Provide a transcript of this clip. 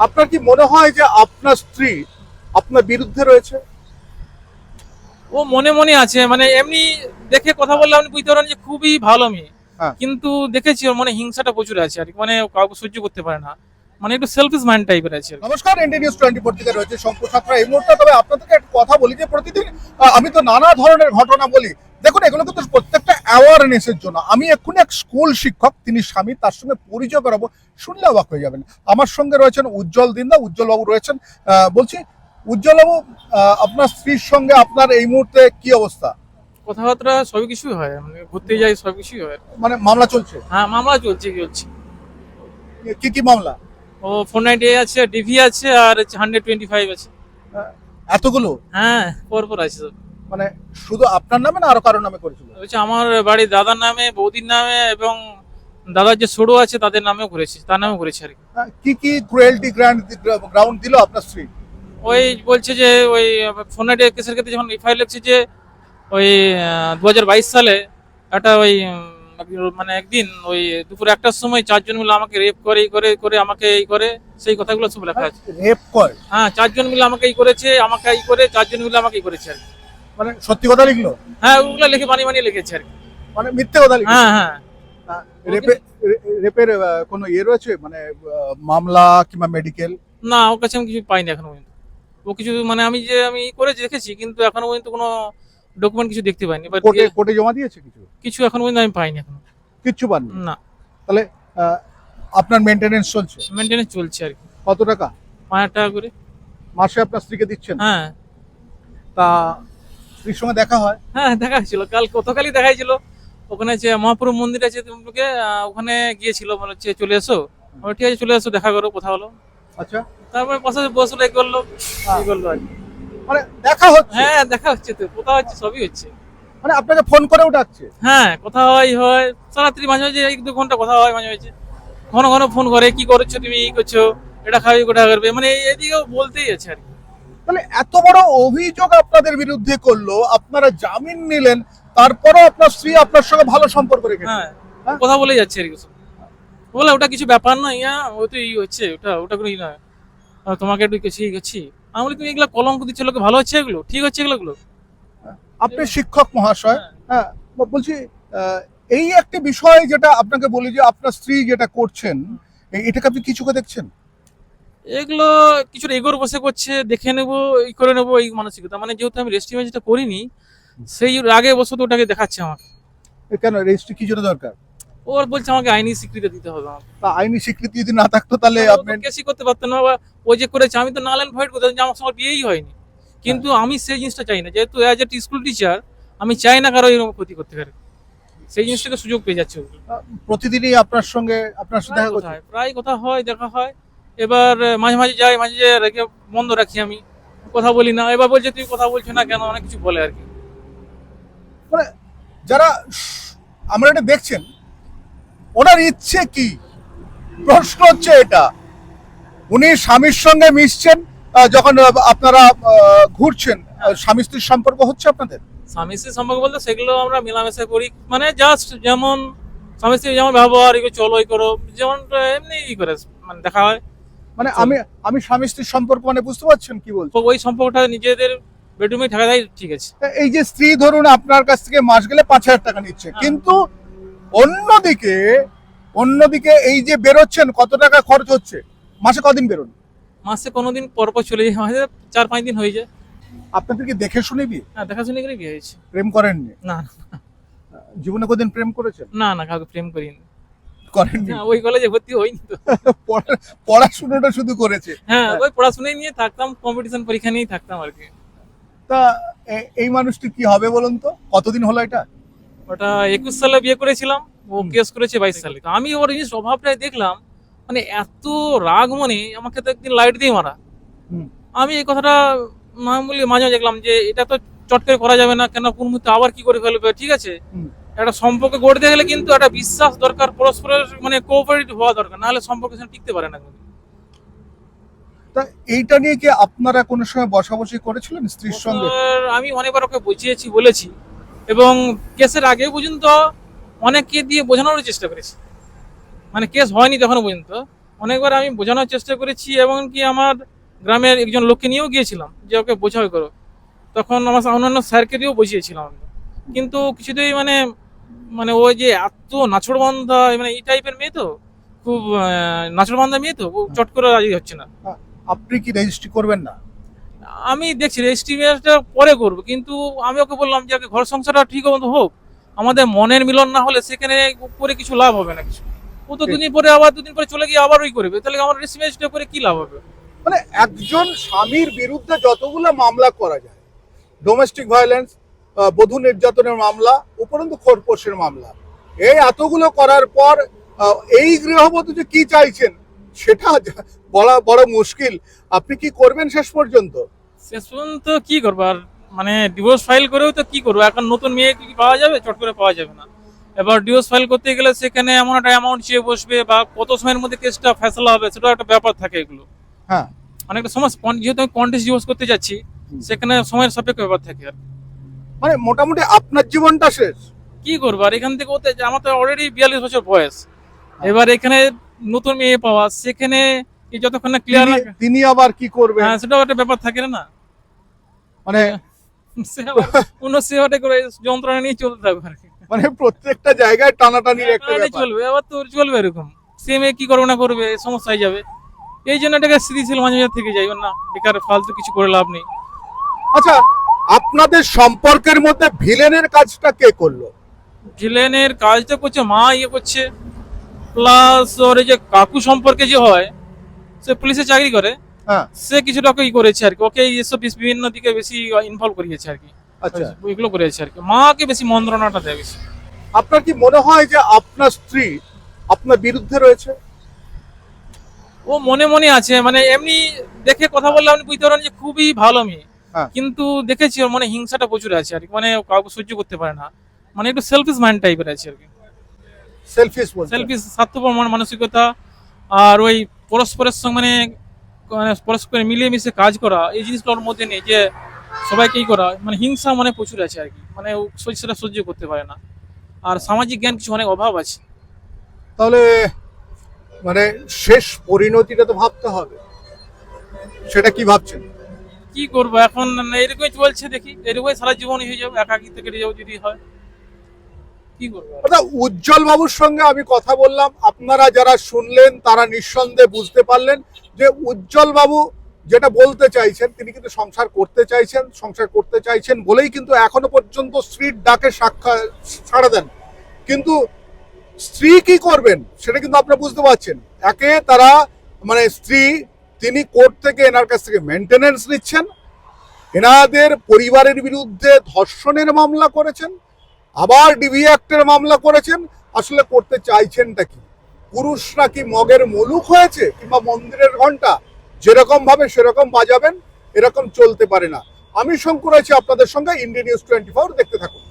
আপনার কি মনে হয় যে আপনার স্ত্রী আপনার বিরুদ্ধে রয়েছে? ও মনে মনে আছে মানে এমনি দেখে কথা বললে আপনি বুঝতে পারেন যে খুবই ভালো মেয়ে। হ্যাঁ। কিন্তু দেখেছি ওর মানে হিংসাটা প্রচুর আছে আর কি মানে কাউকে সহ্য করতে পারে না। মানে একটু সেলফিশ মাইন্ড টাইপের আছে নমস্কার এনডি নিউজ টোয়েন্টি ফোর থেকে রয়েছে শঙ্কু সাঁতরা এই মুহূর্তে তবে আপনাদেরকে একটা কথা বলি যে প্রতিদিন আমি তো নানা ধরনের ঘটনা বলি। দেখুন এগুলো কিন্তু প্রত্যেকটা অ্যাওয়ারনেসের জন্য। আমি এক্ষুনি এক স্কুল শিক্ষক তিনি স্বামী তার সঙ্গে পরিচয় করাবো শুনলে অবাক হয়ে যাবেন। আমার সঙ্গে রয়েছেন উজ্জ্বল দিন্দা উজ্জ্বল বাবু রয়েছেন বলছি উজ্জ্বল বাবু আপনার স্ত্রীর সঙ্গে আপনার এই মুহূর্তে কি অবস্থা? কথাবার্তা সব কিছুই হয় মানে ঘুরতে যাই সব কিছুই হয়। মানে মামলা চলছে? হ্যাঁ মামলা চলছে কি চলছে। কি কি মামলা? ও ফোর নাইনটি আছে ডিভি আছে আর হান্ড্রেড টোয়েন্টি ফাইভ আছে। এতগুলো? হ্যাঁ পর পর আছে সব। মানে শুধু আপনার নামে না আরও কারোর নামে করেছিল? আমার বাড়ির দাদার নামে বৌদির নামে এবং দাদার যে ছোড়ো আছে তাদের নামেও করেছি তার নামেও করেছি আর কি। কি কি ক্রুয়েলটি গ্রাউন্ড গ্রাউন্ড দিল আপনার স্ত্রী? ওই বলছে যে ওই ফোনাইটে কেসের ক্ষেত্রে যখন এফআইআর লিখছে যে ওই দু হাজার বাইশ সালে একটা ওই মানে একদিন ওই দুপুর একটার সময় চারজন মিলে আমাকে রেপ করে এই করে করে আমাকে এই করে সেই কথাগুলো সব লেখা আছে। রেপ করে? হ্যাঁ চারজন মিলে আমাকে এই করেছে আমাকে এই করে চারজন মিলে আমাকে এই করেছে আর কি। মানে সত্যি কথা লিখলো? হ্যাঁ ওগুলো লিখে বানিয়ে বানিয়ে লিখেছে আর কি। মানে মিথ্যে কথা লিখলো হ্যাঁ হ্যাঁ। রেপে রেপের কোনো ইয়ে রয়েছে? মানে মামলা কিংবা মেডিকেল না ওর কাছে আমি কিছু পাইনি এখনও পর্যন্ত। ও কিছু মানে আমি যে আমি করেছি দেখেছি কিন্তু এখনও পর্যন্ত কোনো ডকুমেন্ট কিছু দেখতে পাইনি। কোর্টে কোর্টে জমা দিয়েছে কিছু? কিছু এখনও পর্যন্ত আমি পাইনি এখনও। কিচ্ছু পাননি? না। তাহলে আপনার মেনটেনেন্স চলছে? মেনটেনেন্স চলছে আর কি। কত টাকা? পাঁচ হাজার টাকা করে। মাসে আপনার স্ত্রীকে দিচ্ছেন? হ্যাঁ। তা স্ত্রীর সঙ্গে দেখা হয়। হ্যাঁ দেখা হয়েছিল। কাল গতকালই দেখা হয়েছিল। ওখানে যে মহাপুর মন্দির আছে তোমাকে ওখানে গিয়েছিল বলে হচ্ছে চলে এসো। ঠিক আছে চলে এসো দেখা করো কথা হলো আচ্ছা। তারপরে পাশে বসল এই করল এই করল আর। মানে দেখা হচ্ছে? হ্যাঁ দেখা হচ্ছে তো কোথা হচ্ছে সবই হচ্ছে। মানে আপনাকে ফোন করেও ডাকছে? হ্যাঁ কথা হয় হয়। সারাত্রি মাঝে মাঝে এক দু ঘণ্টা কথা হয় মাঝে মাঝে। ঘন ঘন ফোন করে কি করছ তুমি? এই করছ? এটা খাবি কোটা করবে মানে এদিকেও বলতেই আছে আর কি। তাহলে এত বড় অভিযোগ আপনাদের বিরুদ্ধে করল আপনারা জামিন নিলেন তারপরও আপনার স্ত্রী আপনার সঙ্গে ভালো সম্পর্ক রেখে হ্যাঁ হ্যাঁ? কথা বলে যাচ্ছে আর কি সব। বলে ওটা কিছু ব্যাপার না ইয়া ও তো এই হচ্ছে ওটা ওটা কোনো ই তোমাকে একটু কিছু ই করছি। আমি বলি তুমি এগুলো কলঙ্ক দিচ্ছ লোকে ভালো হচ্ছে এগুলো? ঠিক হচ্ছে এগুলো গুলো আপনি শিক্ষক মহাশয় হ্যাঁ। বলছি আহ, এই একটা বিষয় যেটা আপনাকে বলি যে আপনার স্ত্রী যেটা করছেন এটাকে আপনি কিছুকে দেখছেন? এগুলো কিছুটা এগোর বসে করছে দেখে নেব এই করে নেব এই মানসিকতা। মানে যেহেতু আমি রেস্ট ইমেজটা করিনি সেই আগে বসে তো ওটাকে দেখাচ্ছে আমাকে। কেন রেজিস্ট্রি কি জন্য দরকার? ওর বলছে আমাকে আইনি স্বীকৃতি দিতে হবে আমাকে। তা আইনি স্বীকৃতি যদি না থাকতো তাহলে আপনি কেসই করতে পারতেন না বা ও যে করেছে আমি তো নালেন ভয়েড করতে যে আমার সঙ্গে বিয়েই হয়নি। কিন্তু আমি সেই জিনিসটা চাই না। যেহেতু অ্যাজ এ স্কুল টিচার আমি চাই না কারও এরকম ক্ষতি করতে পারে। সেই জিনিসটাকে সুযোগ পেয়ে যাচ্ছে। প্রতিদিনই আপনার সঙ্গে আপনার সাথে দেখা হয়, প্রায় কথা হয় দেখা হয়। এবার মাঝে মাঝে যাই মাঝে মাঝে রেখে বন্ধ রাখি আমি। কথা বলি না এবার বলছে তুই কথা বলছো না কেন? অনেক কিছু বলে আর কি মানে যারা আমরা এটা দেখছেন ওনার ইচ্ছে কি? প্রশ্ন হচ্ছে এটা। উনি স্বামীর সঙ্গে মিশছেন যখন আপনারা ঘুরছেন স্বামী স্ত্রীর সম্পর্ক হচ্ছে আপনাদের? স্বামী স্ত্রীর সম্পর্ক বলতে সেগুলো আমরা মেলামেশা করি। মানে জাস্ট যেমন স্বামী স্ত্রী যেমন ব্যবহার এগুলো চলো করো যেমন এমনি ই করে মানে দেখা হয়। মানে আমি আমি স্বামী স্ত্রীর সম্পর্ক মানে বুঝতে পারছেন কি বলছি ওই সম্পর্কটা নিজেদের বেডরুমে থাকা যায় ঠিক আছে। এই যে স্ত্রী ধরুন আপনার কাছ থেকে মাস গেলে পাঁচ হাজার টাকা নিচ্ছে হ্যাঁ। কিন্তু অন্যদিকে অন্যদিকে এই যে বেরোচ্ছেন কত টাকা খরচ হচ্ছে? মাসে কদিন বেরোন? মাসে কোনোদিন পর পর চলে যায় মাসে চার পাঁচ দিন হয়ে যায়। আপনাদের কি দেখে শুনে বিয়ে হ্যাঁ দেখাশুনি করে বিয়ে হয়েছে। প্রেম করেননি? না জীবনে কোদিন প্রেম করেছেন? না না কাউকে প্রেম করিনি। করেননি। না, ওই কলেজে ভর্তি হইনি তো। পড়া- পড়াশুনোটা শুধু করেছে। হ্যাঁ ওই পড়াশোনাই নিয়ে থাকতাম কম্পিটিশন পরীক্ষা নিয়েই থাকতাম আর কি। তা এই মানুষটি কি হবে বলুন তো? কতদিন হলো এটা? ওটা একুশ সালে বিয়ে করেছিলাম ও। কেস করেছে বাইশ সালে। তো আমি ওর এই স্বভাবটাই দেখলাম মানে এত রাগ মনে আমাকে তো একদিন লাইট দিয়ে মারা। আমি এই কথাটা মামুলি মাঝে মাঝে দেখলাম যে এটা তো চট করে করা যাবে না কেন কোন মুহূর্তে আবার কি করে ফেলবে ঠিক আছে। একটা সম্পর্ক গড়তে গেলে কিন্তু একটা বিশ্বাস দরকার পরস্পরের মানে কোঅপারেটিভ হওয়া দরকার নাহলে সম্পর্ক সেখানে টিকতে পারে না। তা এইটা নিয়ে কি আপনারা কোনো সময় বসাবসি করেছিলেন স্ত্রীর সঙ্গে? আমি অনেকবার ওকে বুঝিয়েছি বলেছি এবং কেসের আগে পর্যন্ত অনেককে দিয়ে বোঝানোর চেষ্টা করেছি। মানে কেস হয়নি তখনও পর্যন্ত। অনেকবার আমি বোঝানোর চেষ্টা করেছি এবং কি আমার গ্রামের একজন লোককে নিয়েও গিয়েছিলাম যে ওকে বোঝাও করো। তখন আমার অন্যান্য স্যারকে দিয়েও বুঝিয়েছিলাম কিন্তু কিছুতেই মানে মানে ওই যে এত নাছড়বান্ধা মানে এই টাইপের মেয়ে তো? খুব নাছড়বান্ধা মেয়ে তো? ও চট করে রাজি হচ্ছে না। আপনি কি রেজিস্ট্রি করবেন না? আমি দেখছি রেজিস্ট্রিটা পরে করব কিন্তু আমি ওকে বললাম যে আগে ঘর সংসারটা ঠিক মতো হোক। আমাদের মনের মিলন না হলে সেখানে করে কিছু লাভ হবে না কিছু। ও তো দুদিন পরে আবার দুদিন পরে চলে গিয়ে আবার ওই করবে। তাহলে আমার রেজিস্ট্রিটা করে কি লাভ হবে? মানে একজন স্বামীর বিরুদ্ধে যতগুলো মামলা করা যায় ডোমেস্টিক ভায়োলেন্স বধূ নির্যাতনের মামলা উপরন্তু খোরপোশের মামলা। এই এতগুলো করার পর এই গৃহবধূ যে কি চাইছেন সেটা বলা বড় মুশকিল। আপনি কি করবেন শেষ পর্যন্ত? শেষ পর্যন্ত কি করব? আর মানে ডিভোর্স ফাইল করেও তো কি করব? এখন নতুন মেয়ে কি পাওয়া যাবে? চট করে পাওয়া যাবে না। এবার ডিভোর্স ফাইল করতে গেলে সেখানে এমন একটা অ্যামাউন্ট চেয়ে বসবে বা কত সময়ের মধ্যে কেসটা ফেসলা হবে সেটা একটা ব্যাপার থাকে এগুলো। হ্যাঁ। অনেকটা সমস্যা যেহেতু আমি কন্টেস্ট ডিভোর্স করতে যাচ্ছি সেখানে সময়ের সাপেক্ষ ব্যাপার থাকে আর মানে মোটামুটি আপনার জীবনটা শেষ। কি করব? আর এখান থেকে ওতে আমার তো অলরেডি বিয়াল্লিশ বছর বয়স। এবার এখানে নতুন মেয়ে পাওয়া সেখানে যতক্ষণ না ক্লিয়ার তিনি- আবার কি করবেন হ্যাঁ সেটাও একটা ব্যাপার থাকে না। মানে অন্য সেবাটা করে যন্ত্রণা নিয়ে চলতে থাকবে আর কি। মানে প্রত্যেকটা জায়গায় টানাটানির একটা ব্যাপার। চলবে আবার তো চলবে এরকম। সে মেয়ে কি করবে না করবে সমস্যা হয়ে যাবে। এই জন্য এটাকে স্থিতিশীল মাঝে মাঝে থেকে যাই না বেকার ফালতু কিছু করে লাভ নেই। আচ্ছা আপনাদের সম্পর্কের মধ্যে ভিলেনের কাজটা কে করল? ভিলেনের কাজটা করছে মা ইয়ে করছে। প্লাস ওর যে কাকু সম্পর্কে যে হয় সে পুলিশে চাকরি করে। হ্যাঁ। সে কিছুটা ওকে করেছে আর কি। ওকে এসব বিভিন্ন দিকে বেশি ইনভলভ করিয়েছে আর কি। আচ্ছা। এগুলো করেছে আর কি। মাকে বেশি মন্ত্রণাটা দেয় বেশি। আপনার কি মনে হয় যে আপনার স্ত্রী আপনার বিরুদ্ধে রয়েছে? ও মনে মনে আছে। মানে এমনি দেখে কথা বললে আপনি বুঝতে পারেন যে খুবই ভালো মেয়ে। কিন্তু দেখেছি ওর মানে হিংসাটা প্রচুর আছে আর কি। মানে কাউকে সহ্য করতে পারে না। মানে একটু সেলফিস মাইন্ড টাইপের আছে আর কি। সেলফিশ সেলফিস স্বার্থপর মান- মানসিকতা আর ওই পরস্পরের সঙ্গে মানে মানে পরস্পর মিলিয়ে মিশে কাজ করা এই জিনিসগুলো ওর মধ্যে নেই যে সবাইকেই করা মানে হিংসা মানে প্রচুর আছে আর কি। মানে সেটা সহ্য করতে পারে না। আর সামাজিক জ্ঞান কিছু অনেক অভাব আছে। তাহলে মানে শেষ পরিণতিটা তো ভাবতে হবে। সেটা কি ভাবছেন? কি করব? এখন এরকমই চলছে দেখি। এরকমই সারা জীবনই হয়ে যাবে একাকি থেকে যাও যদি হয়। আর? উজ্জ্বল বাবুর সঙ্গে আমি কথা বললাম। আপনারা যারা শুনলেন, তারা নিঃসন্দেহে বুঝতে পারলেন যে উজ্জ্বল বাবু যেটা বলতে চাইছেন, তিনি কিন্তু সংসার করতে চাইছেন, সংসার করতে চাইছেন বলেই কিন্তু এখনও পর্যন্ত স্ত্রীর ডাকে সাক্ষা, সাড়া দেন। কিন্তু স্ত্রী কি করবেন, সেটা কিন্তু আপনারা বুঝতে পারছেন। একে তারা মানে স্ত্রী তিনি কোর্ট থেকে এনার কাছ থেকে মেনটেনেন্স নিচ্ছেন। এনাদের পরিবারের বিরুদ্ধে ধর্ষণের মামলা করেছেন, আবার ডিভি অ্যাক্টের মামলা করেছেন। আসলে করতে চাইছেনটা কি? পুরুষরা কি মগের মলুক হয়েছে কিংবা মন্দিরের ঘণ্টা যেরকম ভাবে সেরকম বাজাবেন, এরকম চলতে পারে না। আমি শঙ্কর আছি আপনাদের সঙ্গে ইন্ডিয়া নিউজ টোয়েন্টি দেখতে থাকুন।